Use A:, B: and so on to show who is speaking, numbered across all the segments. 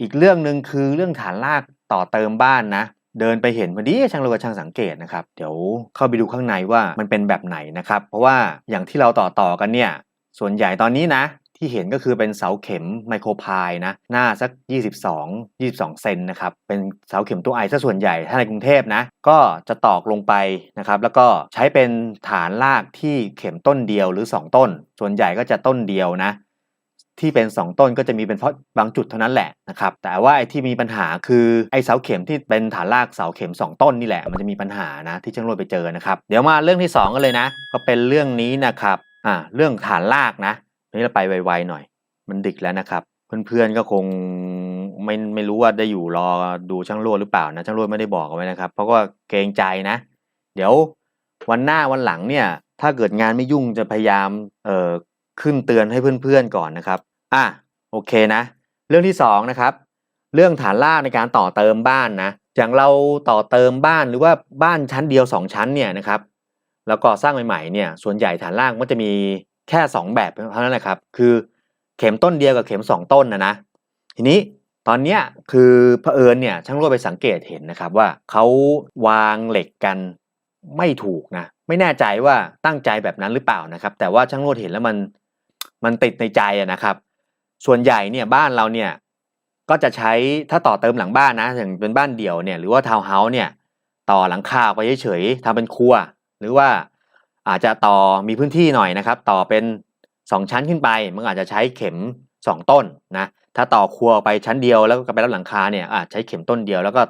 A: อีกเรื่องหนึ่งคือเรื่องฐานรากต่อเติมบ้านนะ เดินไปเห็นพอดีช่างรู้กับช่างสังเกตนะครับเดี๋ยวเข้าไปดูข้างในว่ามันเป็นแบบไหนนะครับ เพราะว่าอย่างที่เราต่อต่อกันเนี่ยส่วนใหญ่ตอนนี้นะ ที่เห็นก็คือเป็นเสาเข็มไมโครพายนะ หน้าสัก 22 22 เซนนะครับ เป็นเสาเข็มตัวไอซะส่วนใหญ่ถ้าในกรุงเทพนะ ก็จะตอกลงไปนะครับ แล้วก็ใช้เป็นฐานรากที่เข็มต้นเดียวหรือ 2 ต้น ส่วนใหญ่ก็จะต้นเดียวนะ ที่เป็น 2 ต้นก็จะมีเป็นเพราะบางจุดเท่านั้นแหละนะครับแต่ว่าไอ้ที่มีปัญหาคือไอ้เสาเข็มที่เป็นฐานรากเสาเข็ม 2 ต้นนี่แหละมันจะมีปัญหานะที่ช่างโรดไปเจอนะครับเดี๋ยวมาเรื่องที่ 2 กันเลยนะ ก็เป็นเรื่องนี้นะครับอ่าเรื่องฐานรากนะนี่เราไปไวๆหน่อย มันดึกแล้วนะครับ เพื่อนๆก็คงไม่ไม่รู้ว่าได้อยู่รอดูช่างโรดหรือเปล่านะช่างโรดไม่ได้บอกเอาไว้นะครับ เพราะว่าเกรงใจนะ เดี๋ยววันหน้าวันหลังเนี่ยถ้าเกิดงานไม่ยุ่งจะพยายามเอ่อ ขึ้นเตือนให้เพื่อนๆก่อนนะครับ อะโอเคนะ เรื่องที่สองนะครับ เรื่องฐานรากในการต่อเติมบ้านนะ อย่างเราต่อเติมบ้านหรือว่าบ้านชั้นเดียว 2 ชั้นเนี่ยนะครับ แล้วก็สร้างใหม่ๆเนี่ย ส่วนใหญ่ฐานรากมันจะมีแค่ 2 แบบเท่านั้นนะครับ คือเข็มต้นเดียวกับเข็ม 2 ต้นนะนะ ทีนี้ตอนเนี้ยคือเผอิญเนี่ยช่างรวไปสังเกตเห็นนะครับว่าเขาวางเหล็กกันไม่ถูกนะ ไม่แน่ใจว่าตั้งใจแบบนั้นหรือเปล่านะครับ แต่ว่าช่างรวเห็นแล้วมัน มันติดในใจนะครับ ส่วนใหญ่เนี่ยบ้านเราเนี่ยก็จะใช้ถ้าต่อเติมหลังบ้านนะอย่างเป็นบ้านเดี่ยวเนี่ยหรือว่าทาวน์เฮาส์เนี่ยต่อหลังคาไปเฉยๆทำเป็นครัว หรือว่าอาจจะต่อมีพื้นที่หน่อยนะครับ ต่อเป็น2ชั้นขึ้นไปมันอาจจะใช้เข็ม2ต้นนะถ้าต่อครัวไปชั้นเดียวแล้วก็ไปรับหลังคาเนี่ยอาจใช้เข็มต้นเดียวแล้วก็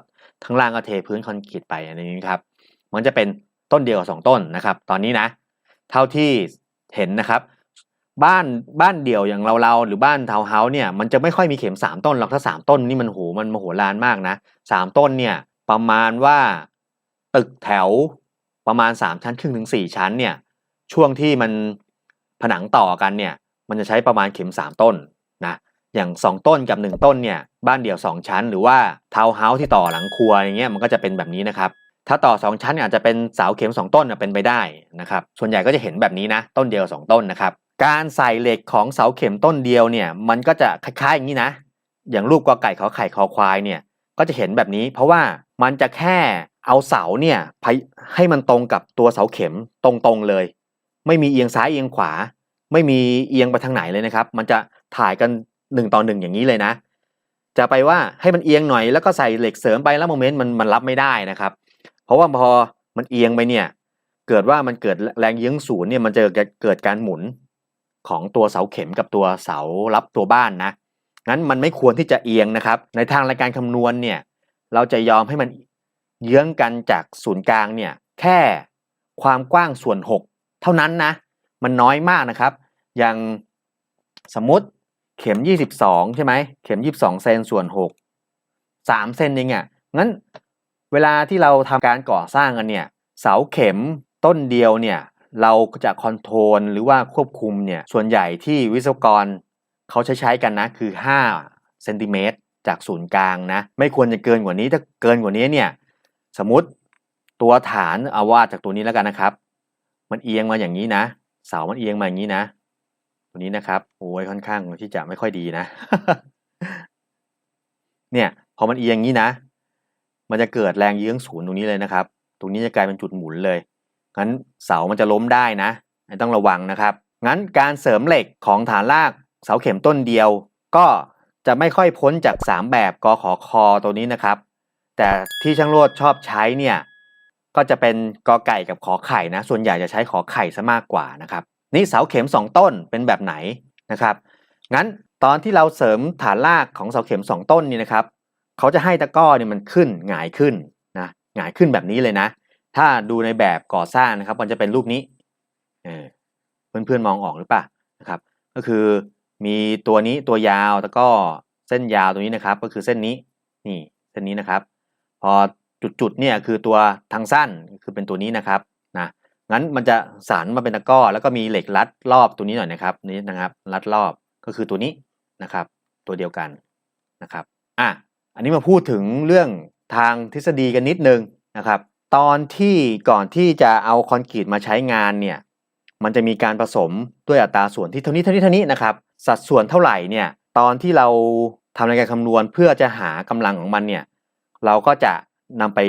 A: ข้งล่างก็เทพื้นคอนกรีตไปอันนี้ครับมันจะเป็นต้นเดียวกับสองต้นนะครับ ตอนนี้นะ เท่าที่เห็นนะครับ บ้านบ้านเดี่ยวอย่างเราเราหรือบ้านทาวน์เฮาส์เนี่ยมันจะไม่ค่อยมีเข็มสามต้นหรอกถ้าสามต้นนี่มันโหมันมโหฬารมากนะสามต้นเนี่ยประมาณว่าตึกแถวประมาณสามชั้นครึ่งถึงสี่ชั้นเนี่ยช่วงที่มันผนังต่อกันเนี่ยมันจะใช้ประมาณเข็มสามต้นนะอย่างสองต้นกับหนึ่งต้นเนี่ยบ้านเดี่ยวสองชั้น หรือว่าทาวน์เฮาส์ที่ต่อหลังครัวอย่างเงี้ยมันก็จะเป็นแบบนี้นะครับถ้าต่อ 2 ชั้นอาจจะเป็นเสาเข็ม 2 ต้นเป็นไปได้นะครับส่วนใหญ่ก็จะเห็นแบบนี้นะต้นเดียว 2 ต้นนะครับ การใส่เหล็กของเสาเข็มต้นเดียวเนี่ย มันก็จะคล้ายๆอย่างนี้นะ อย่างรูปกอไก่ขอไข่คอควายเนี่ย ก็จะเห็นแบบนี้ เพราะว่ามันจะแค่เอาเสาเนี่ยให้มันตรงกับตัวเสาเข็มตรงๆเลย ไม่มีเอียงซ้ายเอียงขวา ไม่มีเอียงไปทางไหนเลยนะครับ มันจะถ่ายกันหนึ่งต่อหนึ่งอย่างนี้เลยนะ จะไปว่าให้มันเอียงหน่อยแล้วก็ใส่เหล็กเสริมไปแล้วโมเมนต์มันมันรับไม่ได้นะครับ เพราะว่าพอมันเอียงไปเนี่ย เกิดว่ามันเกิดแรงเยื้องศูนย์เนี่ยมันจะเกิดการหมุน ของตัวเสาเข็มกับตัวเสารับตัวบ้านนะงั้นมันไม่ควรที่จะเอียงนะครับ ในทางรายการคำนวณเนี่ยเราจะยอมให้มันเยื้องกันจากศูนย์กลางเนี่ยแค่ความกว้างส่วน 6 เท่านั้นนะ มันน้อยมากนะครับ อย่างสมมติเข็ม 22 ใช่ไหมเข็ม 22 เซนส่วน 6 3 เซนเองอะ่ะงั้นเวลาที่เราทำการก่อสร้างกันเนี่ยเสาเข็มต้นเดียวเนี่ย เราจะคอนโทรลหรือว่าควบคุมเนี่ยส่วนใหญ่ที่วิศวกรเขาใช้ใช้กันนะคือ5เซนติเมตรจากศูนย์กลางนะไม่ควรจะเกินกว่านี้ถ้าเกินกว่านี้เนี่ยสมมติตัวฐานเอาว่าจากตัวนี้แล้วกันนะครับ มันเอียงมาอย่างนี้นะ เสามันเอียงมาอย่างนี้นะ ตัวนี้นะครับโอ้ยค่อนข้างที่จะไม่ค่อยดีนะ เนี่ยพอมันเอียงอย่างนี้นะ มันจะเกิดแรงเยื้องศูนย์ตรงนี้เลยนะครับ ตรงนี้จะกลายเป็นจุดหมุนเลย งั้นเสามันจะล้มได้นะ ต้องระวังนะครับ งั้นการเสริมเหล็กของฐานรากเสาเข็มต้นเดียว ก็จะไม่ค่อยพ้นจาก 3 แบบกขอคอตัวนี้นะครับ แต่ที่ช่างโรดชอบใช้เนี่ยก็จะเป็นกอไก่กับขอไข่นะ ส่วนใหญ่จะใช้ขอไข่ซะมากกว่านะครับ นี่เสาเข็ม 2 ต้นเป็นแบบไหนนะครับ งั้นตอนที่เราเสริมฐานรากของเสาเข็ม 2 ต้นนี่นะครับ เขาจะให้ตะก้อเนี่ยมันขึ้นหงายขึ้นนะหงายขึ้นแบบนี้เลยนะ ถ้าดูในแบบก่อสร้างนะครับ มันจะเป็นรูปนี้เออเพื่อนๆมองออกหรือเปล่านะครับ ก็คือมีตัวนี้ตัวยาวแล้วก็เส้นยาวตรงนี้นะครับ ก็คือเส้นนี้นี่เส้นนี้นะครับ พอจุดๆเนี่ยคือตัวทางสั้นคือเป็นตัวนี้นะครับนะงั้นมันจะสานมาเป็นตะก้อแล้วก็มีเหล็กรัดรอบตัวนี้หน่อยนะครับนี่นะครับ รัดรอบก็คือตัวนี้นะครับ ตัวเดียวกันนะครับอะอันนี้มาพูดถึงเรื่องทางทฤษฎีกันนิดนึงนะครับ ตอนที่ก่อนที่จะเอาคอนกรีตมาใช้งานเนี่ยมันจะมีการผสมด้วยอัตราส่วนที่เท่านี้เท่านี้เท่านี้นะครับ สัดส่วนเท่าไหร่เนี่ยตอนที่เราทำในการคำนวณเพื่อจะหากำลังของมันเนี่ยเราก็จะนำไป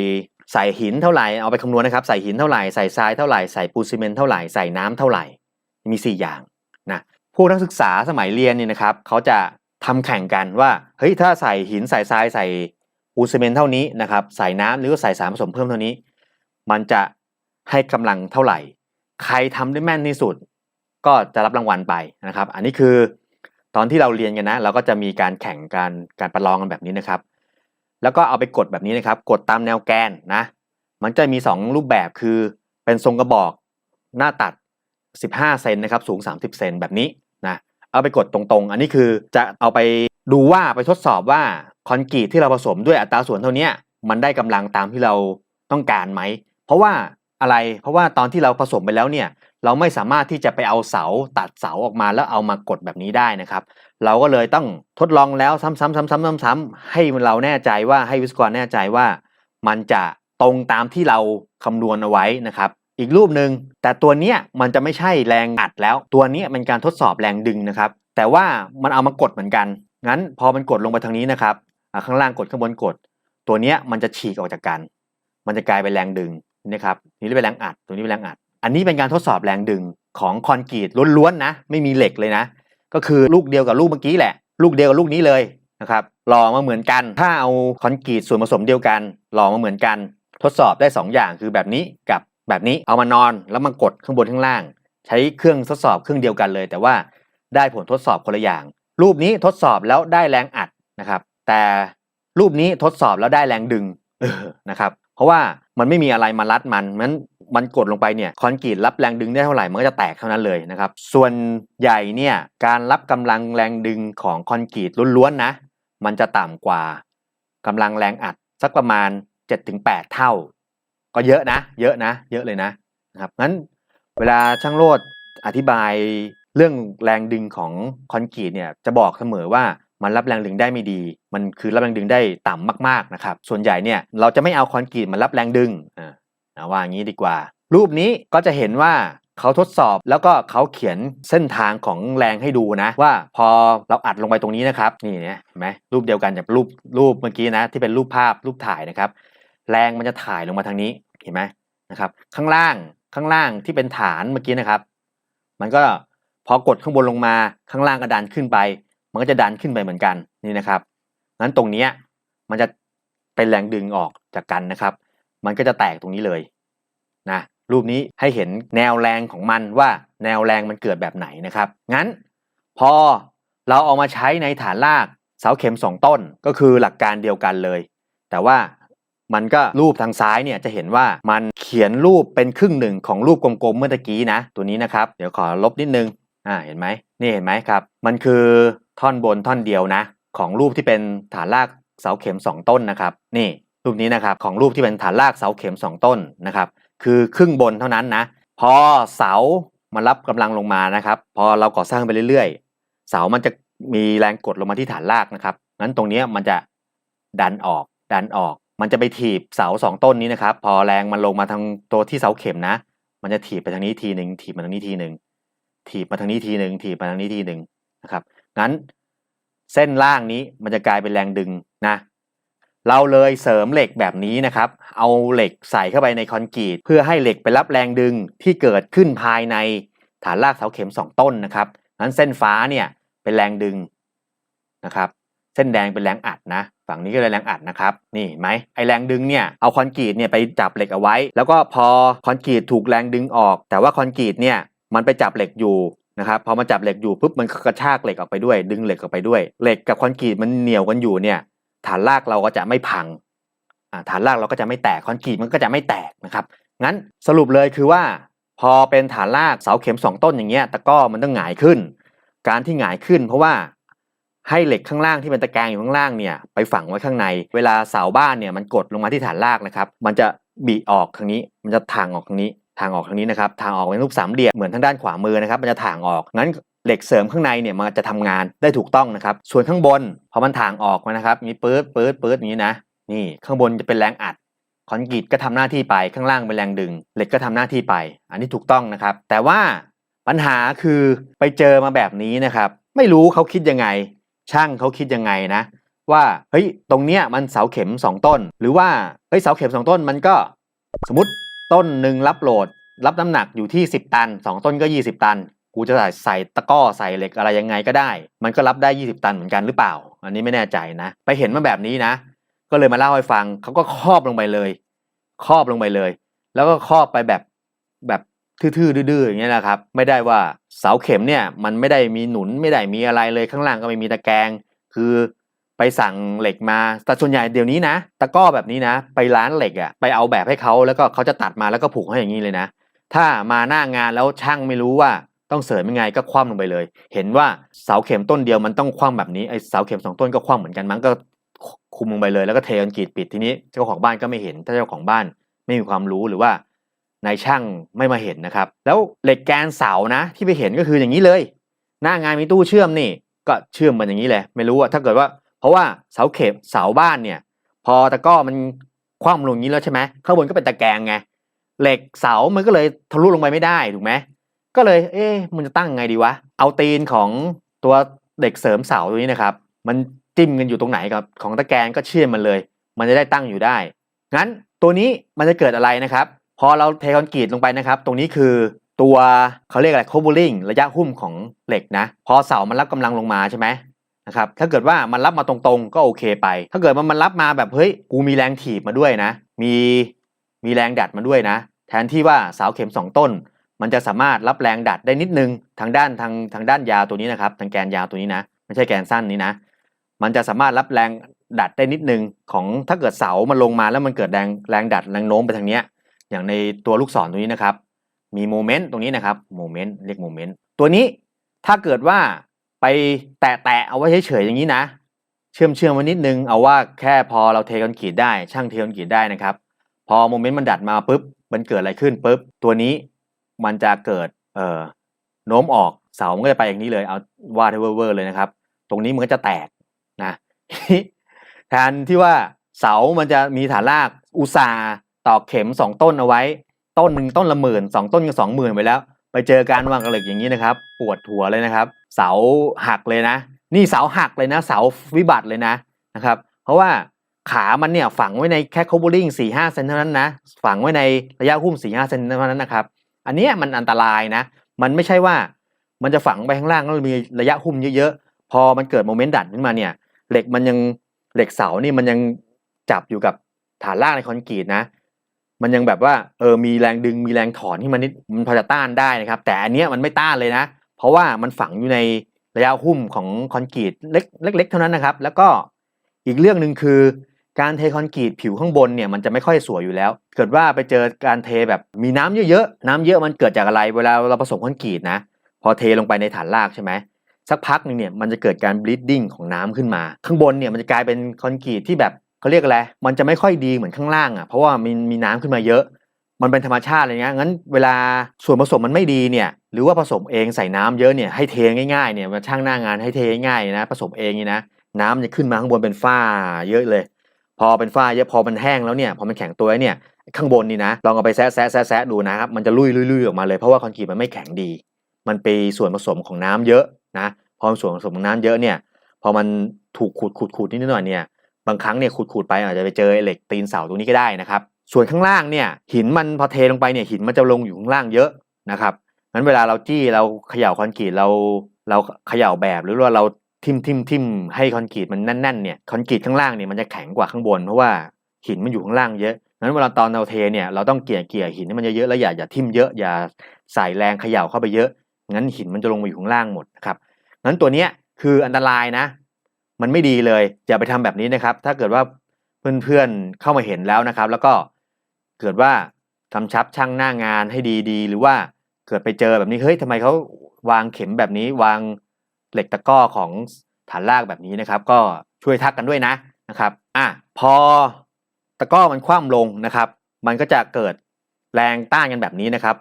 A: ใส่หินเท่าไหร่เอาไปคำนวณนะครับ ใส่หินเท่าไหร่ใส่ทรายเท่าไหร่ใส่ปูนซีเมนต์เท่าไหร่ใส่น้ำเท่าไหร่มี 4 อย่างนะผู้นักศึกษาสมัยเรียนเนี่ยนะครับเขาจะทำแข่งกันว่าเฮ้ยถ้าใส่หินใส่ทรายใส่ปูนซีเมนต์เท่านี้นะครับใส่น้ำหรือใส่สารผสมเพิ่มเท่านี้ มันจะให้กำลังเท่าไหร่ ใครทำได้แม่นที่สุด ก็จะรับรางวัลไปนะครับ อันนี้คือตอนที่เราเรียนกันนะ เราก็จะมีการแข่งการการประลองกันแบบนี้นะครับ แล้วก็เอาไปกดแบบนี้นะครับ กดตามแนวแกนนะ มันจะมี 2 รูปแบบคือเป็นทรงกระบอกหน้าตัด 15 เซนนะครับ สูง 30 เซนแบบนี้นะ เอาไปกดตรงๆ อันนี้คือจะเอาไปดูว่าไปทดสอบว่าคอนกรีตที่เราผสมด้วยอัตราส่วนเท่านี้มันได้กำลังตามที่เราต้องการไหม เพราะว่าอะไรเพราะว่าตอนที่เราผสมไปแล้วเนี่ยเราไม่สามารถที่จะไปเอาเสาตัดเสาออกมาแล้วเอามากดแบบนี้ได้นะครับ เราก็เลยต้องทดลองแล้วซ้ำๆๆๆๆๆให้เราแน่ใจว่าให้วิศวกรแน่ใจว่ามันจะตรงตามที่เราคำนวณเอาไว้นะครับ อีกรูปหนึ่งแต่ตัวเนี้ยมันจะไม่ใช่แรงอัดแล้ว ตัวเนี้ยเป็นการทดสอบแรงดึงนะครับ แต่ว่ามันเอามากดเหมือนกัน งั้นพอมันกดลงไปทางนี้นะครับข้างล่างกดข้างบนกด ตัวเนี้ยมันจะฉีกออกจากกัน มันจะกลายเป็นแรงดึง นะครับนี่เป็นแรงอัดตัวนี้เป็นแรงอัด อันนี้เป็นการทดสอบแรงดึงของคอนกรีตล้วนๆนะ ไม่มีเหล็กเลยนะ ก็คือลูกเดียวกับลูกเมื่อกี้แหละ ลูกเดียวกับลูกนี้เลยนะครับหล่อมาเหมือนกัน ถ้าเอาคอนกรีตส่วนผสมเดียวกันหล่อมาเหมือนกัน ทดสอบได้ 2 อย่างคือแบบนี้กับแบบนี้เอามานอนแล้วมากดข้างบนข้างล่าง ใช้เครื่องทดสอบเครื่องเดียวกันเลย แต่ว่าได้ผลทดสอบคนละอย่าง รูปนี้ทดสอบแล้วได้แรงอัดนะครับ แต่รูปนี้ทดสอบแล้วได้แรงดึงออนะครับ เพราะว่า มันไม่มีอะไรมารัดมันมันมันกดลงไปเนี่ยคอนกรีตรับแรงดึงได้เท่าไหร่มันก็จะแตกเท่านั้นเลยนะครับส่วนใหญ่เนี่ยการรับกำลังแรงดึงของคอนกรีตล้วนๆนะ มันจะต่ำกว่ากำลังแรงอัดสักประมาณ 7-8 เท่า ก็เยอะนะ เยอะนะ เยอะเลยนะนะครับงั้นเวลาช่างโลดอธิบายเรื่องแรงดึงของคอนกรีตเนี่ยจะบอกเสมอว่า มันรับแรงดึงได้ไม่ดี มันคือรับแรงดึงได้ต่ำมากๆนะครับส่วนใหญ่เนี่ยเราจะไม่เอาคอนกรีตมารับแรงดึงอ่าเอาว่าอย่างนี้ดีกว่า รูปนี้ก็จะเห็นว่าเขาทดสอบแล้วก็เขาเขียนเส้นทางของแรงให้ดูนะ ว่าพอเราอัดลงไปตรงนี้นะครับ นี่เนี่ยเห็นไหมรูปเดียวกันกับรูปรูปเมื่อกี้นะ ที่เป็นรูปภาพรูปถ่ายนะครับ แรงมันจะถ่ายลงมาทางนี้เห็นไหมนะครับ ข้างล่างข้างล่างที่เป็นฐานเมื่อกี้นะครับ มันก็พอกดข้างบนลงมาข้างล่างก็ดันขึ้นไป มันก็จะดันขึ้นไปเหมือนกันนี่นะครับงั้นตรงนี้มันจะเป็นแรงดึงออกจากกันนะครับ มันก็จะแตกตรงนี้เลยนะรูปนี้ให้เห็นแนวแรงของมันว่าแนวแรงมันเกิดแบบไหนนะครับ งั้นพอเราเอามาใช้ในฐานรากเสาเข็มสองต้นก็คือหลักการเดียวกันเลย แต่ว่ามันก็รูปทางซ้ายเนี่ยจะเห็นว่ามันเขียนรูปเป็นครึ่งหนึ่งของรูปกลมๆเมื่อกี้นะ ตัวนี้นะครับ เดี๋ยวขอลบนิดนึงอ่าเห็นไหม นี่เห็นไหมครับ มันคือท่อนบนท่อนเดียวนะ ของรูปที่เป็นฐานรากเสาเข็ม 2 ต้นนะครับ นี่รูปนี้นะครับของรูปที่เป็นฐานรากเสาเข็ม 2 ต้นนะครับ คือครึ่งบนเท่านั้นนะ พอเสามารับกำลังลงมานะครับ พอเราก่อสร้างไปเรื่อยๆ เสามันจะมีแรงกดลงมาที่ฐานรากนะครับงั้นตรงนี้มันจะดันออกดันออก มันจะไปถีบเสาสองต้นนี้นะครับ พอแรงมันลงมาทางตัวที่เสาเข็มนะ มันจะถีบไปทางนี้ทีหนึ่งถีบมาทางนี้ทีหนึ่ง ถีบมาทางนี้ทีหนึ่งถีบมาทางนี้ทีหนึ่งนะครับงั้นเส้นล่างนี้มันจะกลายเป็นแรงดึงนะเราเลยเสริมเหล็กแบบนี้นะครับ เอาเหล็กใส่เข้าไปในคอนกรีตเพื่อให้เหล็กไปรับแรงดึงที่เกิดขึ้นภายในฐานรากเสาเข็ม 2 ต้นนะครับงั้นเส้นฟ้าเนี่ยเป็นแรงดึงนะครับ เส้นแดงเป็นแรงอัดนะ ฝั่งนี้ก็เลยแรงอัดนะครับ นี่ไหมไอแรงดึงเนี่ยเอาคอนกรีตเนี่ยไปจับเหล็กเอาไว้ แล้วก็พอคอนกรีตถูกแรงดึงออก แต่ว่าคอนกรีตเนี่ย มันไปจับเหล็กอยู่นะครับพอมาจับเหล็กอยู่ปุ๊บมันกระชากเหล็กออกไปด้วย ดึงเหล็กออกไปด้วย เหล็กกับคอนกรีตมันเหนียวกันอยู่เนี่ยฐานรากเราก็จะไม่พังฐานรากเราก็จะไม่แตกคอนกรีตมันก็จะไม่แตกนะครับงั้นสรุปเลยคือว่า พอเป็นฐานรากเสาเข็ม 2 ต้นอย่างเงี้ยตะก้อมันต้องหงายขึ้น การที่หงายขึ้น เพราะว่าให้เหล็กข้างล่างที่เป็นตะแกรงอยู่ข้างล่างเนี่ยไปฝังไว้ข้างใน เวลาเสาบ้านเนี่ยมันกดลงมาที่ฐานรากนะครับ มันจะบีออกทางนี้ มันจะทางออกทางนี้ ทางออกทางนี้นะครับทางออกเป็นรูปสามเหลี่ยมเหมือนทางด้านขวามือนะครับมันจะทางออกงั้นเหล็กเสริมข้างในเนี่ยมันจะทำงานได้ถูกต้องนะครับส่วนข้างบนพอมันทางออกมานะครับมีปื๊ดปื๊ดปื๊ดนี้นะนี่ข้างบนจะเป็นแรงอัดคอนกรีตก็ทำหน้าที่ไปข้างล่างเป็นแรงดึง เหล็กก็ทำหน้าที่ไป อันนี้ถูกต้องนะครับ แต่ว่าปัญหาคือไปเจอมาแบบนี้นะครับ ไม่รู้เขาคิดยังไง ช่างเขาคิดยังไงนะ ว่าเฮ้ยตรงเนี้ยมันเสาเข็ม 2 ต้น หรือว่าเฮ้ยเสาเข็ม 2 ต้นมันก็สมมติ ต้นหนึ่งรับโหลด รับน้ำหนักอยู่ที่ 10 ตัน 2 ต้นก็ 20 ตัน กูจะใส่ใส่ตะก้อใส่เหล็กอะไรยังไงก็ได้ มันก็รับได้ 20 ตันเหมือนกันหรือเปล่า อันนี้ไม่แน่ใจนะ ไปเห็นมาแบบนี้นะ ก็เลยมาเล่าให้ฟังเขาก็ครอบลงไปเลย ครอบลงไปเลย แล้วก็ครอบไปแบบแบบทื่อๆดื้อๆอย่างเงี้ยนะครับ ไม่ได้ว่าเสาเข็มเนี่ยมันไม่ได้มีหนุนไม่ได้มีอะไรเลยข้างล่างก็ไม่มีตะแกรงคือ ไปสั่งเหล็กมาแต่ส่วนใหญ่เดี๋ยวนี้นะตะก้อแบบนี้นะ ไปร้านเหล็กอะ่ะไปเอาแบบให้เขาแล้วก็เขาจะตัดมาแล้วก็ผูกให้อย่างนี้เลยนะ ถ้ามาหน้างานแล้วช่างไม่รู้ว่าต้องเสริมยังไงก็คว่ำลงไปเลย เห็นว่าเสาเข็มต้นเดียวมันต้องคว่ำแบบนี้ไอ้เสาเข็มสองต้นก็คว่ำเหมือนกันมันก็คุมลงไปเลยแล้วก็เทคอนกรีตปิดทีนี้เจ้าของบ้านก็ไม่เห็นถ้าเจ้าของบ้านไม่มีความรู้หรือว่านายช่างไม่มาเห็นนะครับ แล้วเหล็กแกนเสานะ ที่ไปเห็นก็คืออย่างนี้เลย หน้างานมีตู้เชื่อมนี่ ก็เชื่อมมันอย่างนี้เลยไม่รู้อะถ้าเกิดว่า ราะว่าเสาเข็มเสาบ้านเนี่ย พอตะก้อมันคว่ำลงอย่างนี้แล้วใช่ไหมข้างบนก็เป็นตะแกรงไงเหล็กเสามันก็เลยทะลุลงไปไม่ได้ถูกไหมก็เลย เอ๊ะมันจะตั้งไงดีวะ เอาตีนของตัวเหล็กเสริมเสาตัวนี้นะครับ มันจิ้มกันอยู่ตรงไหนกับ ของตะแกรงก็เชื่อมมันเลย มันจะได้ตั้งอยู่ได้ งั้นตัวนี้มันจะเกิดอะไรนะครับ พอเราเทคอนกรีตลงไปนะครับ ตรงนี้คือตัวเขาเรียกอะไรโคบูลิงระยะหุ้มของเหล็กนะ พอเสามันรับกำลังลงมาใช่ไหม นะครับถ้าเกิดว่ามันรับมาตรงๆ ก็โอเคไป ถ้าเกิดมันมันรับมาแบบเฮ้ยกูมีแรงถีบมาด้วยนะ มีมีแรงดัดมาด้วยนะ แทนที่ว่าเสาเข็มสองต้น มันจะสามารถรับแรงดัดได้นิดนึงทางด้านทางทางด้านยาวตัวนี้นะครับทางแกนยาวตัวนี้นะไม่ใช่แกนสั้นนี้นะ มันจะสามารถรับแรงดัดได้นิดนึงของถ้าเกิดเสามันลงมาแล้วมันเกิดแรงแรงดัดแรงโน้มไปทางเนี้ยอย่างในตัวลูกศรตัวนี้นะครับ มีโมเมนต์ตรงนี้นะครับโมเมนต์เรียกโมเมนต์ตัวนี้ถ้าเกิดว่า ไปแตะแตะเอาไว้เฉยๆอย่างนี้นะ เชื่อมเชื่อมไว้นิดนึงเอาว่าแค่พอเราเทคอนกรีตได้ช่างเทคอนกรีตได้นะครับ พอโมเมนต์มันดัดมาปุ๊บมันเกิดอะไรขึ้นปุ๊บตัวนี้มันจะเกิดเอ่อโน้มออกเสามันก็จะไปอย่างนี้เลยเอาวาดให้เวอร์เลยนะครับ ตรงนี้มันก็จะแตกนะแทนที่ว่าเสามันจะมีฐานรากอุตสาตอกเข็มสองต้นเอาไว้ ต้นหนึ่งต้นละหมื่นสองต้นก็สองหมื่นไปแล้ว ไปเจอการวางกระเหล็กอย่างนี้นะครับ ปวดหัวเลยนะครับ เสาหักเลยนะ นี่เสาหักเลยนะ เสาวิบัติเลยนะนะครับ เพราะว่าขามันเนี่ยฝังไว้ในแค่โคบูลิงสี่ห้าเซนเท่านั้นนะ ฝังไว้ในระยะหุ้มสี่ห้าเซนเท่านั้นนะครับ อันนี้มันอันตรายนะ มันไม่ใช่ว่ามันจะฝังไปข้างล่างแล้วมีระยะหุ้มเยอะๆ พอมันเกิดโมเมนต์ดัดขึ้นมาเนี่ย เหล็กมันยังเหล็กเสานี่มันยังจับอยู่กับฐานรากในคอนกรีตนะ มันยังแบบว่าเออมีแรงดึงมีแรงถอนที่มันนิดมันพอจะต้านได้นะครับ แต่อันเนี้ยมันไม่ต้านเลยนะ เพราะว่ามันฝังอยู่ในระยะหุ้มของคอนกรีตเล็กเล็กๆเท่านั้นนะครับ แล้วก็อีกเรื่องหนึ่งคือการเทคอนกรีตผิวข้างบนเนี่ยมันจะไม่ค่อยสวยอยู่แล้ว เกิดว่าไปเจอการเทแบบมีน้ำเยอะๆน้ำเยอะมันเกิดจากอะไร เวลาเราผสมคอนกรีตนะ พอเทลงไปในฐานรากใช่ไหมสักพักหนึงเนี่ยมันจะเกิดการ bleeding ของน้ำขึ้นมา ข้างบนเนี่ยมันจะกลายเป็นคอนกรีตที่แบบ เขาเรียกอะไร มันจะไม่ค่อยดีเหมือนข้างล่างอะ เพราะว่ามันมีน้ำขึ้นมาเยอะ มันเป็นธรรมชาติเลยนะงั้นเวลาส่วนผสมมันไม่ดีเนี่ย หรือว่าผสมเองใส่น้ำเยอะเนี่ยให้เทง่ายๆเนี่ยมาช่างหน้างานให้เทง่ายนะ ผสมเองนี่นะ น้ำจะขึ้นมาข้างบนเป็นฝ้าเยอะเลย พอเป็นฝ้าเยอะพอมันแห้งแล้วเนี่ย พอมันแข็งตัวเนี่ย ข้างบนนี่นะ ลองเอาไปแซะแซะแซะแซะดูนะครับ มันจะลุยลุยลุยออกมาเลย เพราะว่าคอนกรีตมันไม่แข็งดี มันเป็นส่วนผสมของน้ำเยอะนะ พอส่วนผสมของน้ำเยอะเนี่ย พอมันถูกขูดขูดขูดนิดหน่อยเนี่ย บางครั้งเนี่ยขูดขูดไปอาจจะไปเจอเหล็กตีนเสาตรงนี้ก็ได้นะครับ ส่วนข้างล่างเนี่ยหินมันพอเทลงไปเนี่ยหินมันจะลงอยู่ข้างล่างเยอะนะครับงั้นเวลาเราจี้เราเขย่าคอนกรีตเราเราเขย่าแบบหรือว่าเราทิมทิมทิมให้คอนกรีตมันแน่นๆเนี่ยคอนกรีตข้างล่างเนี่ยมันจะแข็งกว่าข้างบนเพราะว่าหินมันอยู่ข้างล่างเยอะงั้นเวลาตอนเราเทเนี่ยเราต้องเกลี่ยเกลี่ยหินให้มันเยอะๆแล้วอย่าอย่าทิมเยอะอย่าใส่แรงเขย่าเข้าไปเยอะงั้นหินมันจะลงมาอยู่ข้างล่างหมดนะครับงั้นตัวเนี้ยคืออันตรายนะ มันไม่ดีเลยอย่าไปทำแบบนี้นะครับ ถ้าเกิดว่าเพื่อนๆเข้ามาเห็นแล้วนะครับ แล้วก็เกิดว่ากำชับช่างหน้างานให้ดีๆ หรือว่าเกิดไปเจอแบบนี้เฮ้ยทำไมเขาวางเข็มแบบนี้ วางเหล็กตะก้อของฐานรากแบบนี้นะครับ ก็ช่วยทักกันด้วยนะนะครับอะพอตะก้อมันคว่ำลงนะครับ มันก็จะเกิดแรงต้านกันแบบนี้นะครับ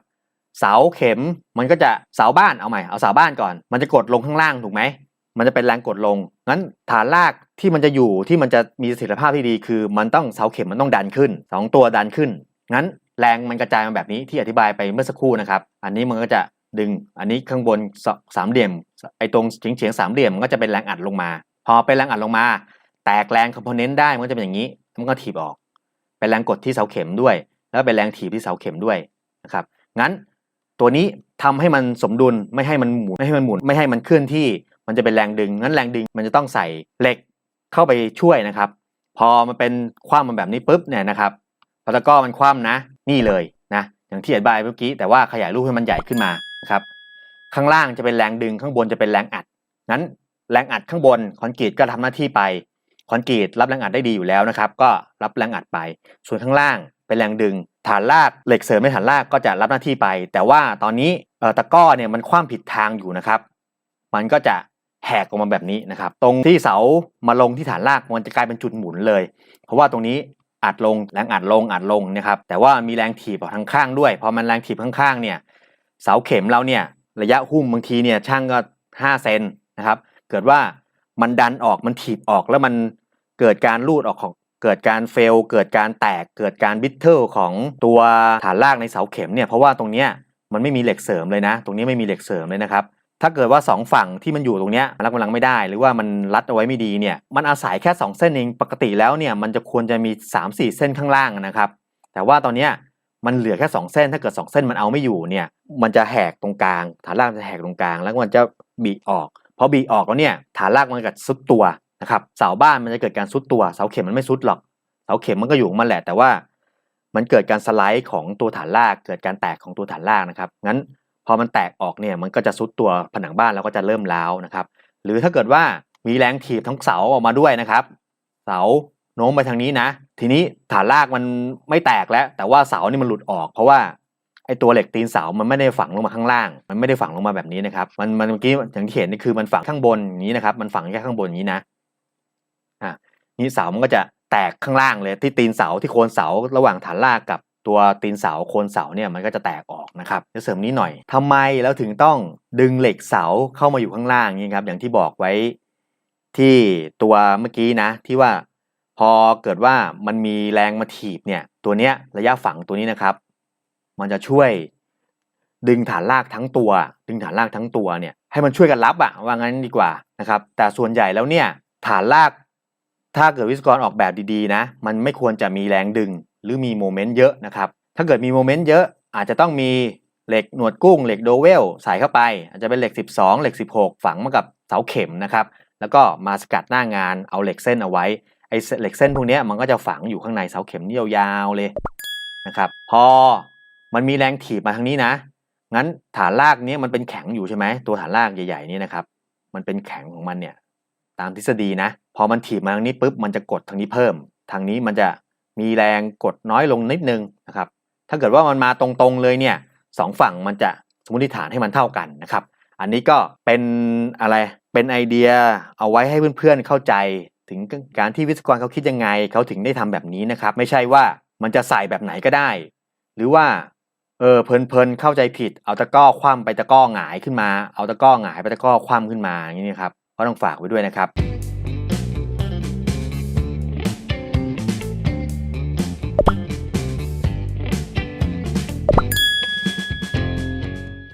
A: เสาเข็มมันก็จะเสาบ้านเอาใหม่เอาเสาบ้านก่อน มันจะกดลงข้างล่างถูกไหม มันจะเป็นแรงกดลง งั้นฐานรากที่มันจะอยู่ที่มันจะมีประสิทธิภาพที่ดีคือ มันต้องเสาเข็มมันต้องดันขึ้นสองตัวดันขึ้น งั้นแรงมันกระจายมาแบบนี้ที่อธิบายไปเมื่อสักครู่นะครับ อันนี้มันก็จะดึง อันนี้ข้างบนสามเหลี่ยม ไอ้ตรงเฉียงเฉียงๆสามเหลี่ยมมันก็จะเป็นแรงอัดลงมา พอเป็นแรงอัดลงมา แตกแรงคอมโพเนนต์ได้มันก็จะเป็นอย่างนี้ มันก็ถีบออก เป็นแรงกดที่เสาเข็มด้วย แล้วเป็นแรงถีบที่เสาเข็มด้วยนะครับ งั้นตัวนี้ทำให้มันสมดุลไม่ให้มันหมุนไม่ให้มันหมุนไม่ให้มันเคลื่อนที่ มันจะเป็นแรงดึงงั้นแรงดึงมันจะต้องใส่เหล็กเข้าไปช่วยนะครับ พอมันเป็นคว่ำมันแบบนี้ปุ๊บเนี่ยนะครับพอตะก้อมันคว่ำนะ นี่เลยนะอย่างที่อธิบายเมื่อกี้แต่ว่าขยายรูปให้มันใหญ่ขึ้นมานะครับข้างล่างจะเป็นแรงดึงข้างบนจะเป็นแรงอัดงั้นแรงอัดข้างบนคอนกรีตก็ทำหน้าที่ไปคอนกรีตรับแรงอัดได้ดีอยู่แล้วนะครับ ก็รับแรงอัดไป ส่วนข้างล่างเป็นแรงดึง ฐานรากเหล็กเสริมในฐานรากก็จะรับหน้าที่ไป แต่ว่าตอนนี้ตะก้อเนี่ยมันคว่ำผิดทางอยู่นะครับ มันก็จะ แหกออกมาแบบนี้นะครับ ตรงที่เสามาลงที่ฐานรากมันจะกลายเป็นจุดหมุนเลย เพราะว่าตรงนี้อัดลงแรงอัดลงอัดลงนะครับ แต่ว่ามีแรงถีบออกทางข้างด้วยพอมันแรงถีบข้างๆเนี่ยเสาเข็มเราเนี่ยระยะหุ้มบางทีเนี่ยช่างก็ 5 เซนนะครับ เกิดว่ามันดันออกมันถีบออกแล้วมันเกิดการรูดออกของเกิดการเฟล เกิดการแตกเกิดการบิทเทิลของตัวฐานรากในเสาเข็มเนี่ยเพราะว่าตรงเนี้ยมันไม่มีเหล็กเสริมเลยนะ ตรงนี้ไม่มีเหล็กเสริมเลยนะครับ ถ้าเกิดว่า 2 ฝั่งที่มันอยู่ตรงเนี้ยรับกำลังไม่ได้ หรือว่ามันรัดเอาไว้ไม่ดีเนี่ยมันอาศัยแค่ 2 เส้นเองปกติแล้วเนี่ยมันจะควรจะมี 3-4 เส้นข้างล่างนะครับ แต่ว่าตอนเนี้ยมันเหลือแค่ 2 เส้นถ้าเกิด 2 เส้นมันเอาไม่อยู่เนี่ยมันจะแหกตรงกลาง ฐานรากจะแหกตรงกลาง แล้วมันจะบีออกพอบีออกแล้วเนี่ยฐานรากมันก็ซุดตัวนะครับเสาบ้านมันจะเกิดการซุดตัวเสาเข็มมันไม่ซุดหรอกเสาเข็มมันก็อยู่มันแหละแต่ว่า มันเกิดการสไลด์ของตัวฐานราก เกิดการแตกของตัวฐานรากนะครับงั้น พอมันแตกออกเนี่ยมันก็จะซุดตัวผนังบ้านแล้วก็จะเริ่มร้าวนะครับ หรือถ้าเกิดว่ามีแรงถีบทั้งเสาออกมาด้วยนะครับ เสาโน้มไปทางนี้นะ ทีนี้ฐานรากมันไม่แตกแล้ว แต่ว่าเสานี่มันหลุดออก เพราะว่าไอตัวเหล็กตีนเสามันไม่ได้ฝังลงมาข้างล่าง มันไม่ได้ฝังลงมาแบบนี้นะครับ มันมันเมื่อกี้อย่างที่เห็นนี่คือมันฝังข้างบนอย่างนี้นะครับ มันฝังแค่ข้างบนอย่างนี้นะอะนี่เสามันก็จะแตกข้างล่างเลยที่ตีนเสาที่โคนเสาระหว่างฐานรากกับ ตัวตีนเสาโคนเสาเนี่ยมันก็จะแตกออกนะครับจะเสริมนี้หน่อยทำไมแล้วถึงต้องดึงเหล็กเสาเข้ามาอยู่ข้างล่างนี่ครับอย่างที่บอกไว้ที่ตัวเมื่อกี้นะที่ว่าพอเกิดว่ามันมีแรงมาถีบเนี่ยตัวเนี้ยระยะฝังตัวนี้นะครับ มันจะช่วยดึงฐานรากทั้งตัว ดึงฐานรากทั้งตัวเนี่ยให้มันช่วยกันรับอะว่างั้นดีกว่านะครับ แต่ส่วนใหญ่แล้วเนี่ยฐานรากถ้าเกิดวิศวกรออกแบบดีๆนะ มันไม่ควรจะมีแรงดึง หรือมีโมเมนต์เยอะนะครับ ถ้าเกิดมีโมเมนต์เยอะอาจจะต้องมีเหล็กหนวดกุ้งเหล็กโดเวลใส่เข้าไป อาจจะเป็นเหล็ก 12 เหล็ก 16 ฝังมากับเสาเข็มนะครับแล้วก็มาสกัดหน้างานเอาเหล็กเส้นเอาไว้ไอ้เหล็กเส้นพวกนี้มันก็จะฝังอยู่ข้างในเสาเข็มนี่ยาวๆเลยนะครับพอมันมีแรงถีบมาทางนี้นะ งั้นฐานรากนี้มันเป็นแข็งอยู่ใช่ไหมตัวฐานรากใหญ่ๆนี้นะครับมันเป็นแข็งของมันเนี่ยตามทฤษฎีนะ พอมันถีบมาทางนี้ปุ๊บมันจะกดทางนี้เพิ่ม ทางนี้มันจะ มีแรงกดน้อยลงนิดนึงนะครับ ถ้าเกิดว่ามันมาตรงๆเลยเนี่ยสองฝั่งมันจะสมมติฐานให้มันเท่ากันนะครับ อันนี้ก็เป็นอะไรเป็นไอเดียเอาไว้ให้เพื่อนๆเข้าใจถึงการที่วิศวกรเขาคิดยังไงเขาถึงได้ทำแบบนี้นะครับ ไม่ใช่ว่ามันจะใส่แบบไหนก็ได้ หรือว่าเออเพลินๆเข้าใจผิด เอาตะก้อคว่ำไปตะก้อหงายขึ้นมา เอาตะก้อหงายไปตะก้อคว่ำขึ้นมาอย่างนี้นครับก็ต้องฝากไว้ด้วยนะครับ